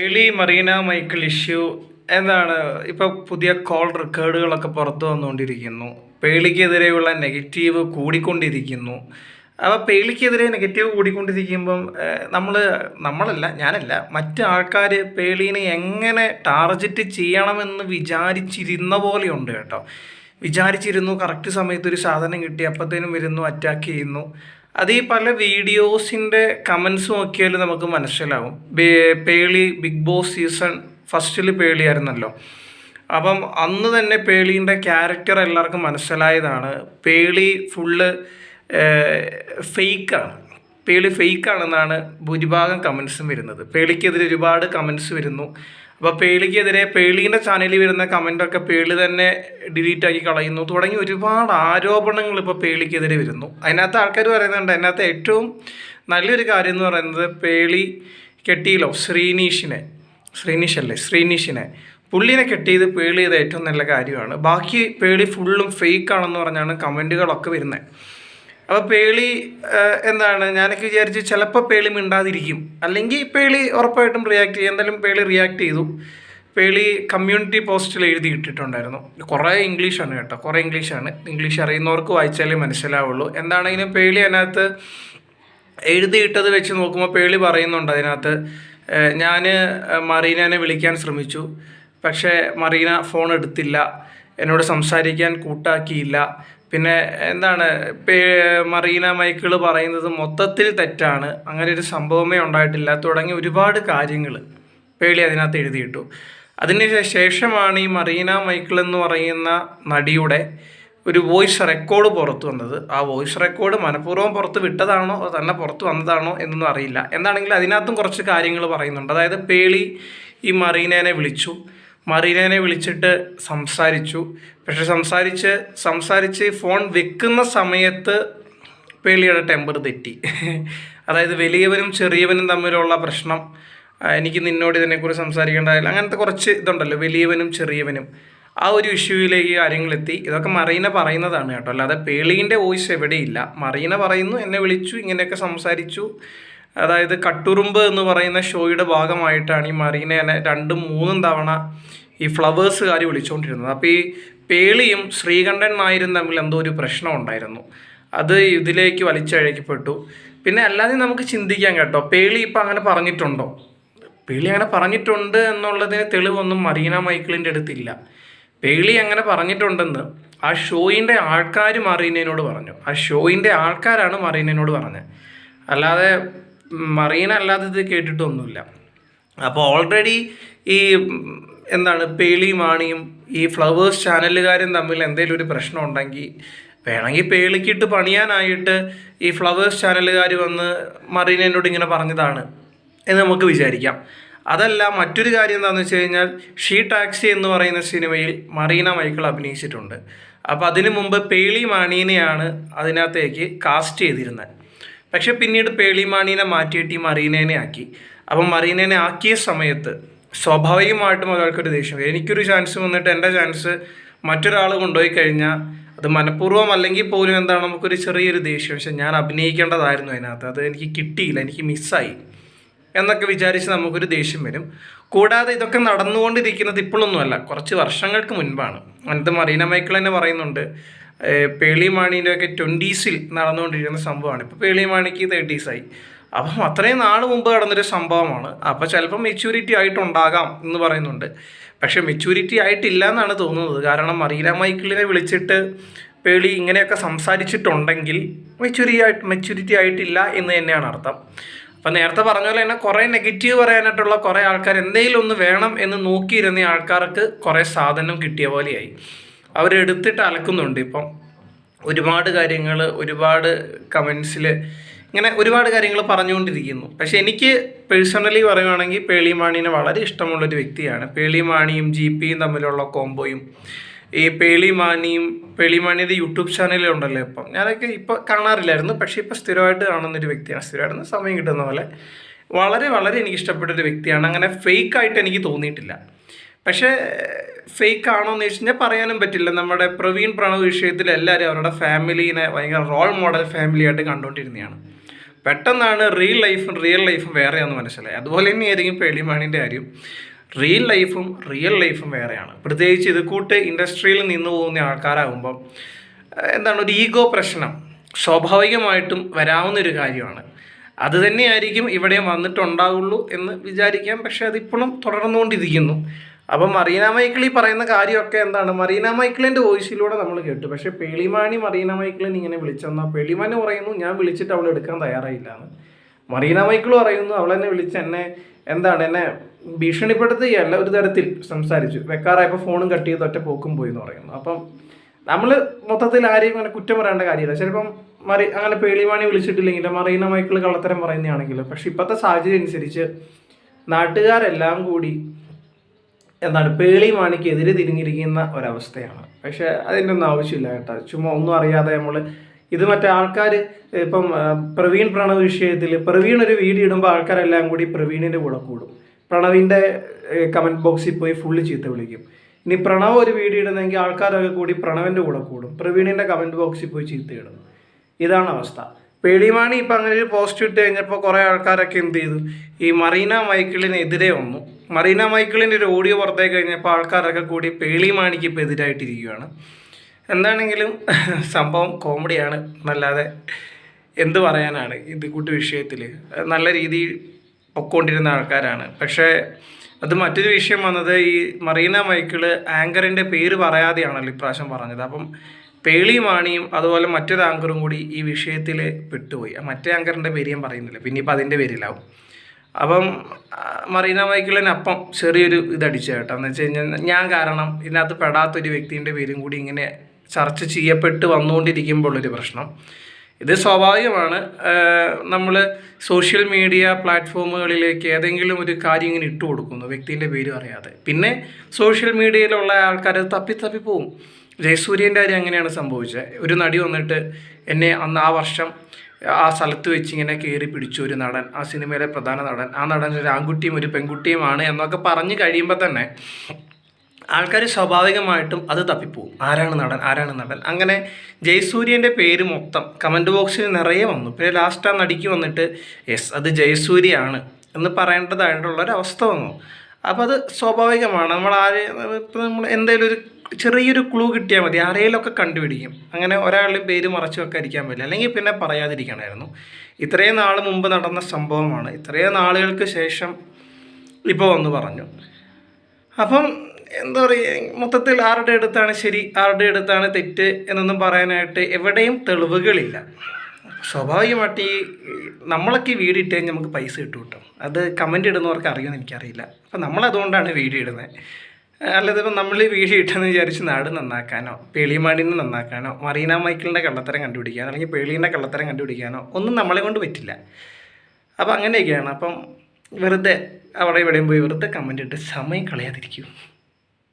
Pearle Marina Michael issue എന്താണ് ഇപ്പൊ പുതിയ കോൾ റെക്കോർഡുകളൊക്കെ പുറത്തു വന്നുകൊണ്ടിരിക്കുന്നു. പേളിക്കെതിരെയുള്ള നെഗറ്റീവ് കൂടിക്കൊണ്ടിരിക്കുന്നു. അപ്പോൾ പേളിക്കെതിരെ നെഗറ്റീവ് കൂടിക്കൊണ്ടിരിക്കുമ്പം നമ്മൾ നമ്മളല്ല ഞാനല്ല മറ്റു ആൾക്കാർ പേളീനെ എങ്ങനെ ടാർഗറ്റ് ചെയ്യണമെന്ന് വിചാരിച്ചിരുന്ന പോലെയുണ്ട് കേട്ടോ. വിചാരിച്ചിരുന്നു കറക്റ്റ് സമയത്ത് ഒരു സാധനം കിട്ടി അപ്പോഴത്തേനും വരുന്നു അറ്റാക്ക് ചെയ്യുന്നു. അത് ഈ പല വീഡിയോസിന്റെ കമൻസ് നോക്കിയാൽ നമുക്ക് മനസ്സിലാവും. പേളി ബിഗ് ബോസ് സീസൺ ഫസ്റ്റിൽ പേളിയായിരുന്നല്ലോ. അപ്പം അന്ന് തന്നെ പേളീന്റെ ക്യാരക്ടർ എല്ലാവർക്കും മനസ്സിലായതാണ്. പേളി ഫുള്ള് ഫേക്കാണ് പേളി ഫേക്കാണെന്നാണ് ഭൂരിഭാഗം കമൻസും വരുന്നത്. പേളിക്കെതിരെ ഒരുപാട് കമൻസ് വരുന്നു. അപ്പോൾ പേളിക്കെതിരെ പേളീന്റെ ചാനലിൽ വരുന്ന കമന്റൊക്കെ പേളി തന്നെ ഡിലീറ്റ് ആക്കി കളയുന്നു. തുടങ്ങി ഒരുപാട് ആരോപണങ്ങൾ ഇപ്പോൾ പേളിക്കെതിരെ വരുന്നു. അതിനകത്ത് ആൾക്കാർ പറയുന്നുണ്ട് അതിനകത്ത് ഏറ്റവും നല്ലൊരു കാര്യം എന്ന് പറയുന്നത് പേളി കെട്ടിയില്ലോ ശ്രീനീഷിനെ. ശ്രീനീഷ് അല്ലേ ശ്രീനീഷിനെ. പുള്ളിനെ കെട്ടിയത് പേളി ചെയ്ത ഏറ്റവും നല്ല കാര്യമാണ്. ബാക്കി പേളി ഫുള്ളും ഫേക്ക് ആണെന്ന് പറഞ്ഞാണ് കമന്റുകളൊക്കെ വരുന്നത്. അപ്പോൾ പേളി എന്താണ്? ഞാനൊക്കെ വിചാരിച്ച് ചിലപ്പോൾ പേളി മിണ്ടാതിരിക്കും. അല്ലെങ്കിൽ പേളി ഉറപ്പായിട്ടും റിയാക്ട് ചെയ്യും. എന്തായാലും പേളി റിയാക്ട് ചെയ്തു. പേളി കമ്മ്യൂണിറ്റി പോസ്റ്റിൽ എഴുതി ഇട്ടിട്ടുണ്ടായിരുന്നു. കുറേ ഇംഗ്ലീഷാണ് കേട്ടോ. കുറേ ഇംഗ്ലീഷാണ് ഇംഗ്ലീഷ് അറിയുന്നവർക്ക് വായിച്ചാലേ മനസ്സിലാവുള്ളൂ. എന്താണെങ്കിലും പേളി അതിനകത്ത് എഴുതിയിട്ടത് വെച്ച് നോക്കുമ്പോൾ പേളി പറയുന്നുണ്ട് അതിനകത്ത്. ഞാൻ മറീനനെ വിളിക്കാൻ ശ്രമിച്ചു. പക്ഷേ മറീന ഫോൺ എടുത്തില്ല. എന്നോട് സംസാരിക്കാൻ കൂട്ടാക്കിയില്ല. പിന്നെ എന്താണ് മറീന മൈക്കിൾ പറയുന്നത് മൊത്തത്തിൽ തെറ്റാണ്. അങ്ങനെ ഒരു സംഭവമേ ഉണ്ടായിട്ടില്ല. തുടങ്ങി ഒരുപാട് കാര്യങ്ങൾ പേളി അതിനകത്ത് എഴുതിയിട്ടു. അതിന് ശേഷമാണ് ഈ മറീന മൈക്കിൾ എന്ന് പറയുന്ന നടിയുടെ ഒരു വോയിസ് റെക്കോർഡ് പുറത്തു വന്നത്. ആ വോയിസ് റെക്കോർഡ് മനഃപൂർവം പുറത്ത് വിട്ടതാണോ അതോ തന്നെ പുറത്ത് വന്നതാണോ എന്നൊന്നും അറിയില്ല. എന്താണെങ്കിലും അതിനകത്തും കുറച്ച് കാര്യങ്ങൾ പറയുന്നുണ്ട്. അതായത് പേളി ഈ മറീനേനെ വിളിച്ചു. മറീനേനെ വിളിച്ചിട്ട് സംസാരിച്ചു. പക്ഷെ സംസാരിച്ച് സംസാരിച്ച് ഫോൺ വെക്കുന്ന സമയത്ത് പേളിയുടെ ടെമ്പർ തെറ്റി. അതായത് വലിയവനും ചെറിയവനും തമ്മിലുള്ള പ്രശ്നം. എനിക്ക് നിന്നോട് ഇതിനെക്കുറിച്ച് സംസാരിക്കേണ്ടതില്ല അങ്ങനത്തെ കുറച്ച് ഇതുണ്ടല്ലോ വലിയവനും ചെറിയവനും. ആ ഒരു ഇഷ്യൂവിലേക്ക് കാര്യങ്ങളെത്തി. ഇതൊക്കെ മറീന പറയുന്നതാണ് കേട്ടോ. അല്ലാതെ പേളീന്റെ വോയിസ് എവിടെയില്ല. മറീന പറയുന്നു എന്നെ വിളിച്ചു ഇങ്ങനെയൊക്കെ സംസാരിച്ചു. അതായത് കട്ടുറുമ്പ് എന്ന് പറയുന്ന ഷോയുടെ ഭാഗമായിട്ടാണ് ഈ മറീനേനെ രണ്ടും മൂന്നും തവണ ഈ ഫ്ലവേഴ്സുകാർ വിളിച്ചുകൊണ്ടിരുന്നത് അപ്പോൾ ഈ പേളിയും ശ്രീകണ്ഠൻ നായരും തമ്മിൽ എന്തോ ഒരു പ്രശ്നം ഉണ്ടായിരുന്നു. അത് ഇതിലേക്ക് വലിച്ചഴക്കപ്പെട്ടു. പിന്നെ അല്ലാതെ നമുക്ക് ചിന്തിക്കാം കേട്ടോ. പേളി ഇപ്പം അങ്ങനെ പറഞ്ഞിട്ടുണ്ടോ? പേളി അങ്ങനെ പറഞ്ഞിട്ടുണ്ട് എന്നുള്ളതിന് തെളിവൊന്നും മറീന മൈക്കിളിന്റെ അടുത്തില്ല. പേളി അങ്ങനെ പറഞ്ഞിട്ടുണ്ടെന്ന് ആ ഷോയിന്റെ ആൾക്കാർ മറീനയോട് പറഞ്ഞു. ആ ഷോയിന്റെ ആൾക്കാരാണ് മറീനയോട് പറഞ്ഞത്. അല്ലാതെ മറീന അല്ലാതെ ഇത് കേട്ടിട്ടൊന്നുമില്ല. അപ്പോൾ ഓൾറെഡി ഈ എന്താണ് പേളി മാണിയും ഈ ഫ്ലവേഴ്സ് ചാനലുകാരും തമ്മിൽ എന്തെങ്കിലും ഒരു പ്രശ്നം ഉണ്ടെങ്കിൽ വേണമെങ്കിൽ പേളിക്കിട്ട് പണിയാനായിട്ട് ഈ ഫ്ലവേഴ്സ് ചാനലുകാർ വന്ന് മറീനോട് ഇങ്ങനെ പറഞ്ഞതാണ് എന്ന് നമുക്ക് വിചാരിക്കാം. അതല്ല മറ്റൊരു കാര്യം എന്താണെന്ന് വെച്ച് കഴിഞ്ഞാൽ ഷീ ടാക്സി എന്ന് പറയുന്ന സിനിമയിൽ മറീന മൈക്കിൾ അഭിനയിച്ചിട്ടുണ്ട്. അപ്പോൾ അതിനു മുമ്പ് പേളി മാണീനെയാണ് അതിനകത്തേക്ക് കാസ്റ്റ് ചെയ്തിരുന്നത്. പക്ഷെ പിന്നീട് പേളിമാണീനെ മാറ്റിയിട്ട് ഈ മറീനേനെ ആക്കി. അപ്പം മറീനേനെ ആക്കിയ സമയത്ത് സ്വാഭാവികമായിട്ടും ഒരാൾക്കൊരു ദേഷ്യം വരും. എനിക്കൊരു ചാൻസ് വന്നിട്ട് എന്റെ ചാൻസ് മറ്റൊരാൾ കൊണ്ടുപോയി കഴിഞ്ഞാൽ അത് മനഃപൂർവം അല്ലെങ്കിൽ പോലും എന്താണ് നമുക്കൊരു ചെറിയൊരു ദേഷ്യം. പക്ഷെ ഞാൻ അഭിനയിക്കേണ്ടതായിരുന്നു അതിനകത്ത്. അത് എനിക്ക് കിട്ടിയില്ല. എനിക്ക് മിസ്സായി. എന്നൊക്കെ വിചാരിച്ച് നമുക്കൊരു ദേഷ്യം വരും. കൂടാതെ ഇതൊക്കെ നടന്നുകൊണ്ടിരിക്കുന്നത് ഇപ്പോഴൊന്നുമല്ല. കുറച്ച് വർഷങ്ങൾക്ക് മുൻപാണ്. അനന്ത് മറീന മൈക്കിൾ തന്നെ പറയുന്നുണ്ട്. ഏർ പേളി മാണീന്റെ ഒക്കെ ട്വന്റീസിൽ നടന്നുകൊണ്ടിരിക്കുന്ന സംഭവമാണ്. ഇപ്പോൾ പേളി മാണിക്ക് തേർട്ടീസായി. അപ്പം അത്രയും നാൾ മുമ്പ് നടന്നൊരു സംഭവമാണ്. അപ്പോൾ ചിലപ്പോൾ മെച്യൂരിറ്റി ആയിട്ടുണ്ടാകാം എന്ന് പറയുന്നുണ്ട്. പക്ഷേ മെച്യൂരിറ്റി ആയിട്ടില്ല എന്നാണ് തോന്നുന്നത്. കാരണം മറീന മൈക്കിളിനെ വിളിച്ചിട്ട് പേളി ഇങ്ങനെയൊക്കെ സംസാരിച്ചിട്ടുണ്ടെങ്കിൽ മെച്യൂരി ആയിട്ട് മെച്യൂരിറ്റി ആയിട്ടില്ല എന്ന് തന്നെയാണ് അർത്ഥം. അപ്പം നേരത്തെ പറഞ്ഞ പോലെ തന്നെ കുറേ നെഗറ്റീവ് പറയാനായിട്ടുള്ള കുറേ ആൾക്കാർ എന്തെങ്കിലും ഒന്ന് വേണം എന്ന് നോക്കിയിരുന്ന ആൾക്കാർക്ക് കുറേ സാധനം കിട്ടിയ പോലെയായി. അവരെടുത്തിട്ട് അലക്കുന്നുണ്ട് ഇപ്പം. ഒരുപാട് കാര്യങ്ങൾ ഒരുപാട് കമൻസിൽ ഇങ്ങനെ ഒരുപാട് കാര്യങ്ങൾ പറഞ്ഞുകൊണ്ടിരിക്കുന്നു. പക്ഷെ എനിക്ക് പേഴ്സണലി പറയുവാണെങ്കിൽ പേളിമാണീനെ വളരെ ഇഷ്ടമുള്ളൊരു വ്യക്തിയാണ്. പേളിമാണിയും ജി പിയും തമ്മിലുള്ള കോംബോയും ഈ പേളിമാണിയും പേളിമാണിയുടെ യൂട്യൂബ് ചാനലുണ്ടല്ലോ ഇപ്പം. ഞാനൊക്കെ ഇപ്പോൾ കാണാറില്ലായിരുന്നു പക്ഷേ ഇപ്പോൾ സ്ഥിരമായിട്ട് കാണുന്നൊരു വ്യക്തിയാണ്. സ്ഥിരമായിട്ട് സമയം കിട്ടുന്ന പോലെ വളരെ വളരെ എനിക്ക് ഇഷ്ടപ്പെട്ട ഒരു വ്യക്തിയാണ്. അങ്ങനെ ഫേക്കായിട്ട് എനിക്ക് തോന്നിയിട്ടില്ല. പക്ഷേ ഫേക്ക് ആണോ എന്ന് വെച്ചാൽ പറയാനും പറ്റില്ല. നമ്മുടെ പ്രവീൺ പ്രണവ് വിഷയത്തിൽ എല്ലാവരും അവരുടെ ഫാമിലീനെ ഭയങ്കര റോൾ മോഡൽ ഫാമിലി ആയിട്ട് കണ്ടുകൊണ്ടിരുന്നതാണ് പെട്ടെന്നാണ് റിയൽ ലൈഫും റിയൽ ലൈഫും വേറെയാണെന്ന് മനസ്സിലായി. അതുപോലെ തന്നെയായിരിക്കും പേളിമാണിന്റെ കാര്യം. റിയൽ ലൈഫും റിയൽ ലൈഫും വേറെയാണ്. പ്രത്യേകിച്ച് ഇത് കൂട്ട് ഇൻഡസ്ട്രിയിൽ നിന്ന് പോകുന്ന ആൾക്കാരാകുമ്പം എന്താണ് ഒരു ഈഗോ പ്രശ്നം സ്വാഭാവികമായിട്ടും വരാവുന്ന ഒരു കാര്യമാണ്. അത് തന്നെയായിരിക്കും ഇവിടെ വന്നിട്ടുണ്ടാവുള്ളൂ എന്ന് വിചാരിക്കാം. പക്ഷേ അതിപ്പോഴും തുടർന്നുകൊണ്ടിരിക്കുന്നു. അപ്പം മറീന മൈക്കിൾ ഈ പറയുന്ന കാര്യമൊക്കെ എന്താണ്? മറീന മൈക്കിളിന്റെ വോയിസിലൂടെ നമ്മൾ കേട്ടു. പക്ഷേ പേളിമാണി മറീന മൈക്കിളിന് ഇങ്ങനെ വിളിച്ചെന്നാൽ പേളിമാനി പറയുന്നു ഞാൻ വിളിച്ചിട്ട് അവൾ എടുക്കാൻ തയ്യാറായില്ല എന്ന് മറീന മൈക്കിൾ പറയുന്നു അവൾ എന്നെ വിളിച്ച് എന്നെ എന്താണ് എന്നെ ഭീഷണിപ്പെടുത്തുകയല്ല ഒരു തരത്തിൽ സംസാരിച്ചു. വെക്കാറായപ്പോൾ ഫോണും കട്ട് ചെയ്ത് ഒറ്റ പോക്കും പോയി എന്ന് പറയുന്നു. അപ്പം നമ്മൾ മൊത്തത്തിൽ ആരെയും അങ്ങനെ കുറ്റം പറയേണ്ട കാര്യമില്ല. ചിലപ്പം മറി അങ്ങനെ പേളിമാണി വിളിച്ചിട്ടില്ലെങ്കിലും മറീന മൈക്കിൾ കള്ളത്തരം പറയുന്നതാണെങ്കിലും പക്ഷെ ഇപ്പോഴത്തെ സാഹചര്യം അനുസരിച്ച് നാട്ടുകാരെല്ലാം കൂടി എന്താണ് പേളി മാണിക്കെതിരെ തിരിഞ്ഞിരിക്കുന്ന ഒരവസ്ഥയാണ്. പക്ഷെ അതിന്റെ ഒന്നും ആവശ്യമില്ല കേട്ടോ. ചുമ്മാ ഒന്നും അറിയാതെ നമ്മൾ ഇത് മറ്റേ ആൾക്കാർ ഇപ്പം പ്രവീൺ പ്രണവ് വിഷയത്തിൽ പ്രവീൺ ഒരു വീഡിയോ ഇടുമ്പോൾ ആൾക്കാരെല്ലാം കൂടി പ്രവീണിന്റെ കൂടെ കൂടും. പ്രണവിന്റെ കമന്റ് ബോക്സിൽ പോയി ഫുള്ള് ചീത്ത വിളിക്കും. ഇനി പ്രണവ് ഒരു വീഡിയോ ഇടുന്നെങ്കിൽ ആൾക്കാരൊക്കെ കൂടി പ്രണവിന്റെ കൂടെ കൂടും. പ്രവീണിന്റെ കമന്റ് ബോക്സിൽ പോയി ചീത്ത ഇടും. ഇതാണ് അവസ്ഥ. പേളിമാണി ഇപ്പം അങ്ങനെ ഒരു പോസ്റ്റ് ഇട്ട് കഴിഞ്ഞപ്പോൾ കുറേ ആൾക്കാരൊക്കെ എന്ത് ചെയ്തു? ഈ മറീന മൈക്കിളിനെതിരെ വന്നു. മറീന മൈക്കിളിന്റെ ഒരു ഓഡിയോ പുറത്തേക്ക് കഴിഞ്ഞപ്പോൾ ആൾക്കാരൊക്കെ കൂടി പേളി മാണിക്ക് ഇപ്പോൾ എതിരായിട്ടിരിക്കുകയാണ്. എന്താണെങ്കിലും സംഭവം കോമഡിയാണ്. എന്നല്ലാതെ എന്ത് പറയാനാണ് ഇത് കൂട്ട് വിഷയത്തിൽ നല്ല രീതിയിൽ പൊക്കോണ്ടിരുന്ന ആൾക്കാരാണ്. പക്ഷേ അത് മറ്റൊരു വിഷയം വന്നത് ഈ മറീന മൈക്കിൾ ആങ്കറിന്റെ പേര് പറയാതെയാണല്ലോ ഇപ്രാവശ്യം പറഞ്ഞത്. അപ്പം പേളി മാണിയും അതുപോലെ മറ്റൊരു ആങ്കറും കൂടി ഈ വിഷയത്തിൽ പെട്ടുപോയി. മറ്റേ ആങ്കറിന്റെ പേര് ഞാൻ പറയുന്നില്ല. പിന്നെ ഇപ്പം അതിന്റെ പേരിലാവും. അപ്പം മറീന മൈക്കിളിനപ്പം ചെറിയൊരു ഇതടിച്ചു കേട്ടോ. എന്ന് വെച്ച് കഴിഞ്ഞാൽ ഞാൻ കാരണം ഇതിനകത്ത് പെടാത്തൊരു വ്യക്തിന്റെ പേരും കൂടി ഇങ്ങനെ ചർച്ച ചെയ്യപ്പെട്ട് വന്നുകൊണ്ടിരിക്കുമ്പോഴുള്ളൊരു പ്രശ്നം. ഇത് സ്വാഭാവികമാണ്. നമ്മൾ സോഷ്യൽ മീഡിയ പ്ലാറ്റ്ഫോമുകളിലേക്ക് ഏതെങ്കിലും ഒരു കാര്യം ഇങ്ങനെ ഇട്ട് കൊടുക്കുന്നു വ്യക്തിന്റെ പേര് അറിയാതെ. പിന്നെ സോഷ്യൽ മീഡിയയിലുള്ള ആൾക്കാർ തപ്പി തപ്പി പോവും. ജയസൂര്യന്റെ കാര്യം അങ്ങനെയാണ് സംഭവിച്ചത്? ഒരു നടി വന്നിട്ട് എന്നെ അന്ന് ആ വർഷം ആ സ്ഥലത്ത് വെച്ച് ഇങ്ങനെ കയറി പിടിച്ചു ഒരു നടൻ ആ സിനിമയിലെ പ്രധാന നടൻ. ആ നടൻ ഒരു ആൺകുട്ടിയും ഒരു പെൺകുട്ടിയുമാണ് എന്നൊക്കെ പറഞ്ഞ് കഴിയുമ്പോൾ തന്നെ ആൾക്കാർ സ്വാഭാവികമായിട്ടും അത് തപ്പിപ്പോവും. ആരാണ് നടൻ? ആരാണ് നടൻ? അങ്ങനെ ജയസൂര്യന്റെ പേര് മൊത്തം കമന്റ് ബോക്സിൽ നിറയെ വന്നു. പിന്നെ ലാസ്റ്റ് ആ നടിക്ക് വന്നിട്ട് യെസ് അത് ജയസൂര്യയാണ് എന്ന് പറയേണ്ടതായിട്ടുള്ളൊരവസ്ഥ വന്നു. അപ്പോൾ അത് സ്വാഭാവികമാണ്. നമ്മൾ ആര് ഇപ്പം നമ്മൾ എന്തെങ്കിലും ഒരു ചെറിയൊരു ക്ലൂ കിട്ടിയാൽ മതി. ആരെയിലൊക്കെ കണ്ടുപിടിക്കും. അങ്ങനെ ഒരാളുടെ പേര് മറച്ചു വെക്കാതിരിക്കാൻ പറ്റില്ല. അല്ലെങ്കിൽ പിന്നെ പറയാതിരിക്കണമായിരുന്നു. ഇത്രയും നാൾ മുമ്പ് നടന്ന സംഭവമാണ്. ഇത്രയും നാളുകൾക്ക് ശേഷം ഇപ്പോൾ വന്ന് പറഞ്ഞു. അപ്പം എന്താ പറയുക മൊത്തത്തിൽ ആരുടെ അടുത്താണ് ശരി ആരുടെ അടുത്താണ് തെറ്റ് എന്നൊന്നും പറയാനായിട്ട് എവിടെയും തെളിവുകളില്ല. സ്വാഭാവികമായിട്ട് ഈ നമ്മളൊക്കെ വീഡിയോ ഇട്ട് കഴിഞ്ഞാൽ നമുക്ക് പൈസ കിട്ടും കേട്ടോ. അത് കമന്റ് ഇടുന്നവർക്ക് അറിയുമെന്ന് എനിക്കറിയില്ല. അപ്പം നമ്മളതുകൊണ്ടാണ് വീഡിയോ ഇടുന്നത്. അല്ലാതെ ഇപ്പം നമ്മൾ ഈ വീഡിയോ ഇട്ടെന്ന് വിചാരിച്ച് നാട് നന്നാക്കാനോ പേളിമാടിനെ നന്നാക്കാനോ മറീന മൈക്കിളിന്റെ കള്ളത്തരം കണ്ടുപിടിക്കാനോ അല്ലെങ്കിൽ പേളീന്റെ കള്ളത്തരം കണ്ടുപിടിക്കാനോ ഒന്നും നമ്മളെ കൊണ്ട് പറ്റില്ല. അപ്പം അങ്ങനെയൊക്കെയാണ്. അപ്പം വെറുതെ അവിടെ ഇവിടെയും പോയി വെറുതെ കമന്റ് ഇട്ട് സമയം കളയാതിരിക്കും.